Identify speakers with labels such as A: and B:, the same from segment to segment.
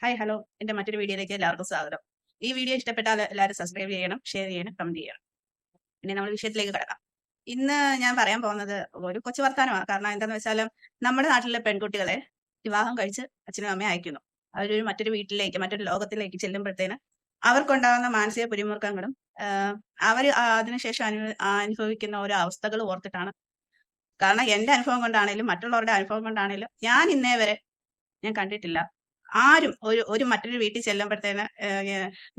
A: Hi hello എന്റെ മറ്റൊരു വീഡിയോയിലേക്ക് എല്ലാവർക്കും സ്വാഗതം. ഈ വീഡിയോ ഇഷ്ടപ്പെട്ടാൽ എല്ലാവരും സബ്സ്ക്രൈബ് ചെയ്യണം ഷെയർ ചെയ്യണം കമന്റ് ചെയ്യണം. പിന്നെ നമ്മൾ വിഷയത്തിലേക്ക് കിടക്കാം. ഇന്ന് ഞാൻ പറയാൻ പോകുന്നത് ഒരു കൊച്ചു വർത്താനമാണ്. കാരണം എന്താണെന്ന് വെച്ചാൽ നമ്മുടെ നാട്ടിലെ പെൺകുട്ടികളെ വിവാഹം കഴിച്ച് അച്ഛനും അമ്മയും അയക്കുന്നു. അവരൊരു മറ്റൊരു വീട്ടിലേക്ക് മറ്റൊരു ലോകത്തിലേക്ക് ചെല്ലുമ്പോഴത്തേന് അവർക്കുണ്ടാകുന്ന മാനസിക പിരിമുറുക്കങ്ങളും അവർ അതിനുശേഷം അനു അനുഭവിക്കുന്ന ഓരോ അവസ്ഥകൾ ഓർത്തിട്ടാണ്. കാരണം എന്റെ അനുഭവം കൊണ്ടാണേലും മറ്റുള്ളവരുടെ അനുഭവം കൊണ്ടാണേലും ഞാൻ ഇന്നേ വരെ ഞാൻ കണ്ടിട്ടില്ല. ആരും ഒരു ഒരു മറ്റൊരു വീട്ടിൽ ചെല്ലുമ്പോഴത്തേന്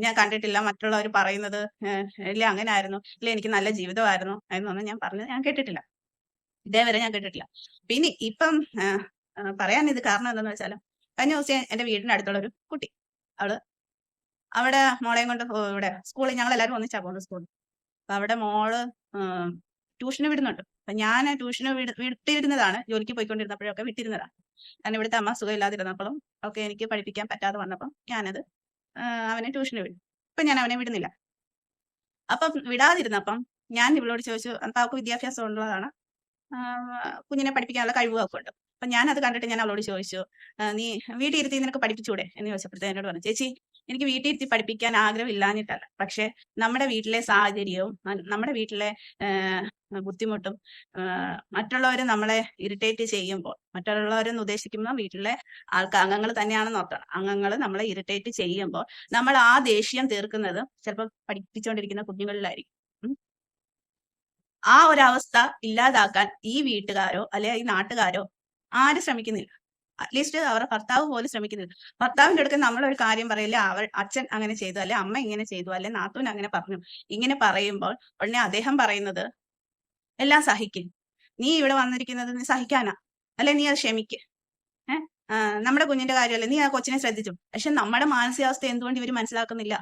A: ഞാൻ കണ്ടിട്ടില്ല മറ്റുള്ളവർ പറയുന്നത് ഇല്ല അങ്ങനെ ആയിരുന്നു ഇല്ല എനിക്ക് നല്ല ജീവിതമായിരുന്നു എന്നൊന്നും ഞാൻ പറഞ്ഞത് ഞാൻ കേട്ടിട്ടില്ല. ഇതേവരെ ഞാൻ കേട്ടിട്ടില്ല. പിന്നെ ഇപ്പം പറയാൻ ഇത് കാരണം എന്താണെന്ന് വെച്ചാൽ കഴിഞ്ഞ ദിവസം എന്റെ വീടിന്റെ അടുത്തുള്ള ഒരു കുട്ടി അവൾ അവിടെ മോളെയും കൊണ്ട് ഇവിടെ സ്കൂളിൽ ഞങ്ങൾ എല്ലാവരും ഒന്നിച്ചാ പോകുന്നത് സ്കൂളിൽ. അപ്പൊ അവിടെ മോൾ ട്യൂഷന് വിടുന്നുണ്ട്. അപ്പൊ ഞാൻ ട്യൂഷന് വിട്ടിരുന്നതാണ് ജോലിക്ക് പോയിക്കൊണ്ടിരുന്നപ്പോഴൊക്കെ വിട്ടിരുന്നതാണ്. കാരണം ഇവിടുത്തെ അമ്മ സുഖമില്ലാതിരുന്നപ്പോഴും ഒക്കെ എനിക്ക് പഠിപ്പിക്കാൻ പറ്റാതെ വന്നപ്പം ഞാനത് അവനെ ട്യൂഷന് വിടും. ഇപ്പൊ ഞാൻ അവനെ വിടുന്നില്ല. അപ്പം വിടാതിരുന്നപ്പം ഞാൻ ഇവളോട് ചോദിച്ചു അപ്പൊ അവൾക്ക് വിദ്യാഭ്യാസം ഉള്ളതാണ്. കുഞ്ഞിനെ പഠിപ്പിക്കാനുള്ള കഴിവൊക്കെ ഉണ്ട് അപ്പൊ ഞാൻ അത് കണ്ടിട്ട് ഞാൻ അവളോട് ചോദിച്ചു നീ വീട്ടിൽ ഇരുത്തി നിനക്ക് പഠിപ്പിച്ചൂടെ? എന്ന് ചോദിച്ചപ്പോഴത്തെ എന്നോട് പറഞ്ഞു ചേച്ചി എനിക്ക് വീട്ടിൽ ഇരുത്തി പഠിപ്പിക്കാൻ ആഗ്രഹമില്ലാഞ്ഞിട്ടല്ല. പക്ഷെ നമ്മുടെ വീട്ടിലെ സാഹചര്യവും നമ്മുടെ വീട്ടിലെ ബുദ്ധിമുട്ടും മറ്റുള്ളവർ നമ്മളെ ഇറിറ്റേറ്റ് ചെയ്യുമ്പോൾ മറ്റുള്ളവരെന്ന് ഉദ്ദേശിക്കുമ്പോൾ വീട്ടിലെ ആൾക്ക് അംഗങ്ങൾ തന്നെയാണെന്ന് ഓർക്കണം അംഗങ്ങൾ നമ്മളെ ഇറിറ്റേറ്റ് ചെയ്യുമ്പോൾ നമ്മൾ ആ ദേഷ്യം തീർക്കുന്നത് ചിലപ്പോൾ പഠിപ്പിച്ചുകൊണ്ടിരിക്കുന്ന കുഞ്ഞുങ്ങളിലായിരിക്കും. ആ ഒരവസ്ഥ ഇല്ലാതാക്കാൻ ഈ വീട്ടുകാരോ അല്ലെ ഈ നാട്ടുകാരോ ആരും ശ്രമിക്കുന്നില്ല. അറ്റ്ലീസ്റ്റ് അവരുടെ ഭർത്താവ് പോലും ശ്രമിക്കുന്നില്ല. ഭർത്താവിന്റെ അടുത്ത് നമ്മളൊരു കാര്യം പറയില്ല അവർ അച്ഛൻ അങ്ങനെ ചെയ്തു അല്ലെ അമ്മ ഇങ്ങനെ ചെയ്തു അല്ലെ നാത്തൂൻ അങ്ങനെ പറഞ്ഞു. ഇങ്ങനെ പറയുമ്പോൾ ഉടനെ അദ്ദേഹം പറയുന്നത് എല്ലാം സഹിക്കും. നീ ഇവിടെ വന്നിരിക്കുന്നത് നീ സഹിക്കാനാ. അല്ലെ നീ അത് ക്ഷമിക്ക്. ഏഹ് നമ്മുടെ കുഞ്ഞിന്റെ കാര്യമല്ലേ നീ ആ കൊച്ചിനെ ശ്രദ്ധിച്ചു. പക്ഷെ നമ്മുടെ മാനസികാവസ്ഥ എന്തുകൊണ്ട് ഇവർ മനസ്സിലാക്കുന്നില്ല?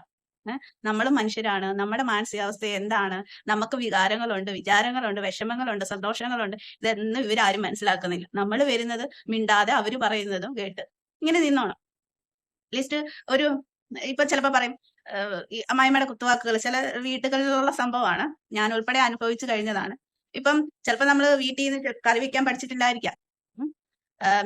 A: നമ്മൾ മനുഷ്യരാണ്. നമ്മുടെ മാനസികാവസ്ഥ എന്താണ്? നമുക്ക് വികാരങ്ങളുണ്ട് വിചാരങ്ങളുണ്ട് വിഷമങ്ങളുണ്ട് സന്തോഷങ്ങളുണ്ട്. ഇതൊന്നും ഇവരാരും മനസ്സിലാക്കുന്നില്ല. നമ്മൾ വരുന്നത് മിണ്ടാതെ അവർ പറയുന്നതും കേട്ട്. ഇങ്ങനെ നിന്നോണം. ലിസ്റ്റ് ഒരു ഇപ്പൊ ചിലപ്പോ പറയും അമ്മായിമ്മയുടെ കുത്തുവാക്കുകൾ ചില വീട്ടുകളിലുള്ള സംഭവമാണ്. ഞാൻ ഉൾപ്പെടെ അനുഭവിച്ചു കഴിഞ്ഞതാണ്. ഇപ്പം ചിലപ്പോ നമ്മൾ വീട്ടിൽ നിന്ന് കറി വെക്കാൻ പഠിച്ചിട്ടില്ലായിരിക്കാം.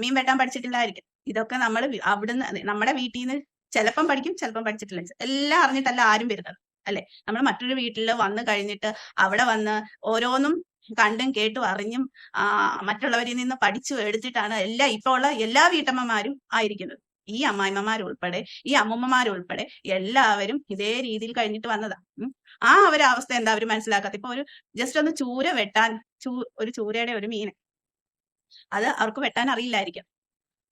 A: മീൻ വെട്ടാൻ പഠിച്ചിട്ടില്ലായിരിക്കാം. ഇതൊക്കെ നമ്മൾ അവിടുന്ന് നമ്മുടെ വീട്ടിൽ നിന്ന് ചിലപ്പം പഠിക്കും ചിലപ്പം പഠിച്ചിട്ടില്ല. എല്ലാം അറിഞ്ഞിട്ടല്ല ആരും വരുന്നത് അല്ലെ? നമ്മൾ മറ്റൊരു വീട്ടിൽ വന്നു കഴിഞ്ഞിട്ട് അവിടെ വന്ന് ഓരോന്നും കണ്ടും കേട്ടും അറിഞ്ഞും മറ്റുള്ളവരിൽ നിന്ന് പഠിച്ചു എടുത്തിട്ടാണ് എല്ലാ ഇപ്പോൾ ഉള്ള എല്ലാ വീട്ടമ്മമാരും ആയിരിക്കുന്നത്. ഈ അമ്മായിമ്മമാരുൾപ്പെടെ ഈ അമ്മൂമ്മമാരുൾപ്പെടെ എല്ലാവരും ഇതേ രീതിയിൽ കഴിഞ്ഞിട്ട് വന്നതാ. ആ ഒരു അവസ്ഥ എന്താ അവർ മനസ്സിലാക്കാത്ത? ഇപ്പൊ ഒരു ജസ്റ്റ് ഒന്ന് ചൂര വെട്ടാൻ ചൂ ഒരു ചൂരയുടെ ഒരു മീൻ. അത് അവർക്ക് വെട്ടാൻ അറിയില്ലായിരിക്കും.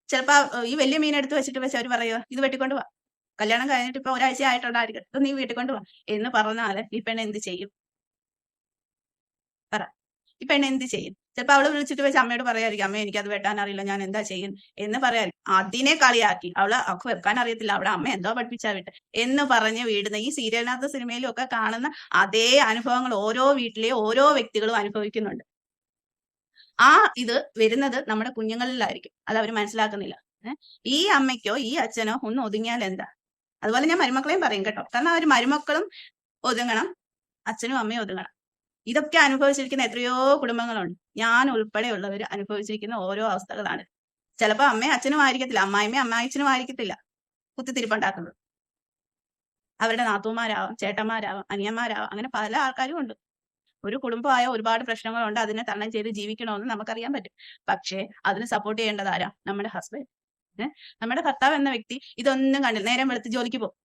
A: ചിലപ്പോ ഈ വലിയ മീൻ എടുത്ത് വെച്ചിട്ട് വെച്ച് അവർ പറയുക ഇത് വെട്ടിക്കൊണ്ട് പോവാ കല്യാണം കഴിഞ്ഞിട്ട് ഇപ്പൊ ഒരാഴ്ച ആയിട്ടുണ്ടായിരിക്കും. നീ വീട്ടിൽ കൊണ്ടുപോവാ എന്ന് പറഞ്ഞാൽ ഈ പെണ്ണ് എന്ത് ചെയ്യും? പറ. ഈ പെണ്ണ് എന്ത് ചെയ്യും? ചിലപ്പോ അവൾ വിളിച്ചിട്ട് വെച്ച് അമ്മയോട് പറയായിരിക്കും അമ്മ എനിക്കത് വെട്ടാൻ അറിയില്ല. ഞാൻ എന്താ ചെയ്യും? എന്ന് പറയാൻ അതിനെ കളിയാക്കി. അവൾ അവൾക്ക് വെക്കാൻ അറിയത്തില്ല. അവിടെ അമ്മ എന്തോ പഠിപ്പിച്ചാ വിട്ട്. എന്ന് പറഞ്ഞ് വീടുന്ന ഈ സീരിയലിനകത്ത് സിനിമയിലും ഒക്കെ കാണുന്ന അതേ അനുഭവങ്ങൾ ഓരോ വീട്ടിലെയും ഓരോ വ്യക്തികളും അനുഭവിക്കുന്നുണ്ട്. ആ ഇത് വരുന്നത് നമ്മുടെ കുഞ്ഞുങ്ങളിലായിരിക്കും. അത് അവർ മനസ്സിലാക്കുന്നില്ല. ഈ അമ്മയ്ക്കോ ഈ അച്ഛനോ ഒന്ന് ഒതുങ്ങിയാൽ എന്താ? അതുപോലെ ഞാൻ മരുമക്കളെയും പറയും കേട്ടോ. കാരണം അവർ മരുമക്കളും ഒതുങ്ങണം അച്ഛനും അമ്മയും ഒതുങ്ങണം. ഇതൊക്കെ അനുഭവിച്ചിരിക്കുന്ന എത്രയോ കുടുംബങ്ങളുണ്ട്. ഞാൻ ഉൾപ്പെടെയുള്ളവർ അനുഭവിച്ചിരിക്കുന്ന ഓരോ അവസ്ഥകളാണ്. ചിലപ്പോൾ അമ്മയും അച്ഛനും ആയിരിക്കത്തില്ല. അമ്മായിമ്മയും അമ്മായിച്ചനും ആയിരിക്കത്തില്ല. കുത്തിത്തിരിപ്പുണ്ടാക്കുന്നത്. അവരുടെ നാത്തൂമാരാവാം ചേട്ടന്മാരാവാം അനിയന്മാരാവാം. അങ്ങനെ പല ആൾക്കാരും ഉണ്ട്. ഒരു കുടുംബമായ ഒരുപാട് പ്രശ്നങ്ങളുണ്ട്. അതിനെ തരണം ചെയ്ത് ജീവിക്കണമെന്ന് നമുക്കറിയാൻ പറ്റും. പക്ഷേ അതിന് സപ്പോർട്ട് ചെയ്യേണ്ടത് ആരാ? നമ്മുടെ ഹസ്ബൻഡ് നമ്മുടെ ഭർത്താവ് എന്ന വ്യക്തി ഇതൊന്നും കണ്ടില്ല. നേരം വെളുത്ത് ജോലിക്ക് പോകും.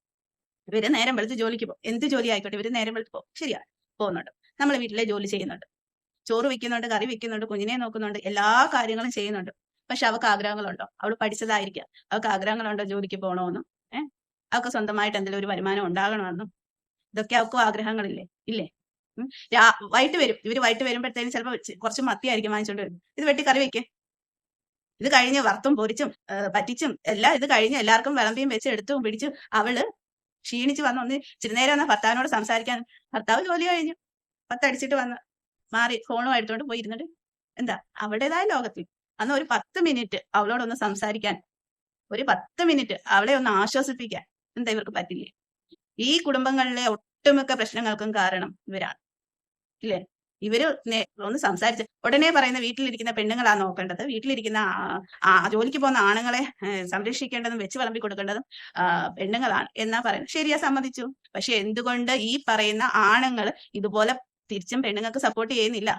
A: ഇവർ നേരം വെളുത്ത് ജോലിക്ക് പോകും. എന്ത് ജോലി ആയിക്കോട്ടെ ഇവർ നേരം വെളുത്ത് പോകും. ശരിയാണ്. പോകുന്നുണ്ട്. നമ്മൾ വീട്ടിലെ ജോലി ചെയ്യുന്നുണ്ട്. ചോറ് വെക്കുന്നുണ്ട് കറി വെക്കുന്നുണ്ട് കുഞ്ഞിനെ നോക്കുന്നുണ്ട് എല്ലാ കാര്യങ്ങളും ചെയ്യുന്നുണ്ട്. പക്ഷെ അവൾക്ക് ആഗ്രഹങ്ങളുണ്ടോ? അവൾ പഠിച്ചതായിരിക്കാം. അവൾക്ക് ആഗ്രഹങ്ങളുണ്ടോ ജോലിക്ക് പോകണമെന്നും ഏഹ് അവൾക്ക് സ്വന്തമായിട്ട് എന്തെങ്കിലും ഒരു വരുമാനം ഉണ്ടാകണമെന്നും? ഇതൊക്കെ അവൾക്കും ആഗ്രഹങ്ങളില്ലേ? ഇല്ലേ? വൈകിട്ട് വരും. ഇവർ വൈകിട്ട് വരുമ്പോഴത്തേനും ചിലപ്പോൾ കുറച്ച് മത്തിയായിരിക്കും വാങ്ങിച്ചോണ്ട് വരും ഇത് വെട്ടി കറി വെക്കേ. ഇത് കഴിഞ്ഞ് വറുത്തും പൊരിച്ചും പറ്റിച്ചും എല്ലാം ഇത് കഴിഞ്ഞ് എല്ലാവർക്കും വിളമ്പിയും വെച്ച് എടുത്തും പിടിച്ചും അവൾ ക്ഷീണിച്ച് വന്ന് ഒന്ന് ഇച്ചിരി നേരം എന്നാ ഭർത്താവിനോട് സംസാരിക്കാൻ ഭർത്താവ് ജോലി കഴിഞ്ഞു. പത്തടിച്ചിട്ട് വന്ന് മാറി ഫോണും എടുത്തോണ്ട് പോയി ഇരുന്നിട്ട് എന്താ അവളുടേതായ ലോകത്തിൽ അന്ന് ഒരു പത്ത് മിനിറ്റ് അവളോടൊന്ന് സംസാരിക്കാൻ ഒരു പത്ത് മിനിറ്റ് അവളെ ഒന്ന് ആശ്വസിപ്പിക്കാൻ എന്താ ഇവർക്ക് പറ്റില്ലേ? ഈ കുടുംബങ്ങളിലെ ഒട്ടുമിക്ക പ്രശ്നങ്ങൾക്കും കാരണം ഇവരാണ്. ഇല്ലേ? ഇവർ ഒന്ന് സംസാരിച്ച്. ഉടനെ പറയുന്ന വീട്ടിലിരിക്കുന്ന പെണ്ണുങ്ങളാ നോക്കേണ്ടത്. വീട്ടിലിരിക്കുന്ന ജോലിക്ക് പോകുന്ന ആണുങ്ങളെ സംരക്ഷിക്കേണ്ടതും വെച്ച് വിളമ്പി കൊടുക്കേണ്ടതും പെണ്ണുങ്ങളാണ് എന്നാ പറയുന്നത്. ശരിയാ സമ്മതിച്ചു. പക്ഷെ എന്തുകൊണ്ട് ഈ പറയുന്ന ആണുങ്ങൾ ഇതുപോലെ തിരിച്ചും പെണ്ണുങ്ങൾക്ക് സപ്പോർട്ട് ചെയ്യുന്നില്ല?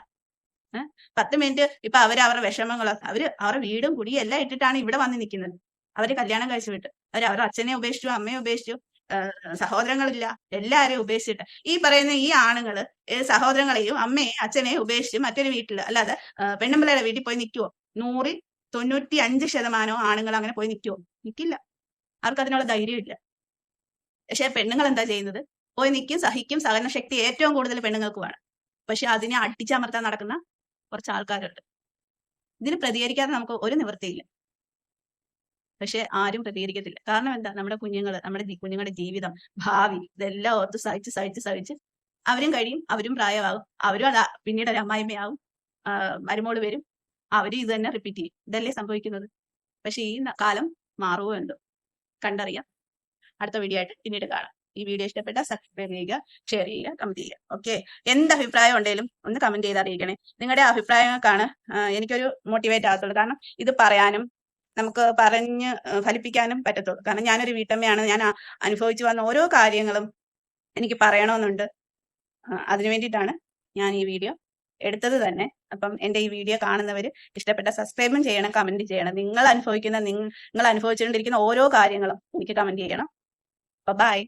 A: പത്ത് മിനിറ്റ് ഇപ്പൊ അവർ അവരുടെ വിഷമങ്ങളോ അവർ അവരുടെ വീടും കുടിയും എല്ലാം ഇട്ടിട്ടാണ് ഇവിടെ വന്ന് നിൽക്കുന്നത് അവർ കല്യാണം കഴിച്ചു വിട്ട്. അവർ അവരുടെ അച്ഛനെ ഉപേക്ഷിച്ചു അമ്മയെ ഉപേക്ഷിച്ചു. സഹോദരങ്ങളില്ല എല്ലാവരെയും ഉപേക്ഷിച്ചിട്ട്. ഈ പറയുന്ന ഈ ആണുങ്ങൾ സഹോദരങ്ങളെയും അമ്മയെ അച്ഛനെയും ഉപേക്ഷിച്ച് മറ്റൊരു വീട്ടിൽ അല്ലാതെ പെണ്ണുമ്പിള്ളയുടെ വീട്ടിൽ പോയി നിൽക്കുവോ നൂറിൽ തൊണ്ണൂറ്റി അഞ്ച് ശതമാനവും ആണുങ്ങൾ അങ്ങനെ പോയി നിൽക്കുവോ നിൽക്കില്ല അവർക്ക് അതിനുള്ള ധൈര്യം ഇല്ല പക്ഷെ പെണ്ണുങ്ങൾ എന്താ ചെയ്യുന്നത്? പോയി നിൽക്കും സഹിക്കും സഹനശക്തി ഏറ്റവും കൂടുതൽ പെണ്ണുങ്ങൾക്ക് വേണം. പക്ഷെ അതിനെ അടിച്ചമർത്താൻ നടക്കുന്ന കുറച്ച് ആൾക്കാരുണ്ട്. ഇതിന് പ്രതികരിക്കാതെ നമുക്ക് ഒരു നിവൃത്തിയില്ല. പക്ഷെ ആരും പ്രതികരിക്കത്തില്ല. കാരണം എന്താ? നമ്മുടെ കുഞ്ഞുങ്ങൾ നമ്മുടെ കുഞ്ഞുങ്ങളുടെ ജീവിതം ഭാവി ഇതെല്ലാം ഓർത്ത് സഹിച്ച് സഹിച്ച് സഹിച്ച് അവരും കഴിയും അവരും പ്രായമാകും അവരും അതാ പിന്നീട് ഒരു അമ്മായിമ്മയാവും മരുമോൾ വരും അവരും ഇത് തന്നെ റിപ്പീറ്റ് ചെയ്യും. ഇതല്ലേ സംഭവിക്കുന്നത്? പക്ഷെ ഈ കാലം മാറുമോ എന്തോ കണ്ടറിയാം. അടുത്ത വീഡിയോ ആയിട്ട് പിന്നീട് കാണാം. ഈ വീഡിയോ ഇഷ്ടപ്പെട്ട സബ്സ്ക്രൈബ് ചെയ്യുക ഷെയർ ചെയ്യുക കമന്റ് ചെയ്യുക. ഓക്കെ എന്ത് അഭിപ്രായം ഉണ്ടെങ്കിലും ഒന്ന് കമന്റ് ചെയ്ത് അറിയിക്കണേ നിങ്ങളുടെ അഭിപ്രായങ്ങൾക്കാണ് എനിക്കൊരു മോട്ടിവേറ്റ് ആകത്തുള്ളൂ. കാരണം ഇത് പറയാനും നമുക്ക് പറഞ്ഞ് ഫലിപ്പിക്കാനും പറ്റത്തുള്ളൂ. കാരണം ഞാനൊരു വീട്ടമ്മയാണ്. ഞാൻ അനുഭവിച്ചു വന്ന ഓരോ കാര്യങ്ങളും എനിക്ക് പറയണമെന്നുണ്ട്. അതിനു വേണ്ടിയിട്ടാണ് ഞാൻ ഈ വീഡിയോ എടുത്തത് തന്നെ. അപ്പം എന്റെ ഈ വീഡിയോ കാണുന്നവർ ഇഷ്ടപ്പെട്ട സബ്സ്ക്രൈബും ചെയ്യണം കമന്റ് ചെയ്യണം. നിങ്ങൾ അനുഭവിക്കുന്ന നിങ്ങൾ അനുഭവിച്ചുകൊണ്ടിരിക്കുന്ന ഓരോ കാര്യങ്ങളും എനിക്ക് കമന്റ് ചെയ്യണം. ബൈ.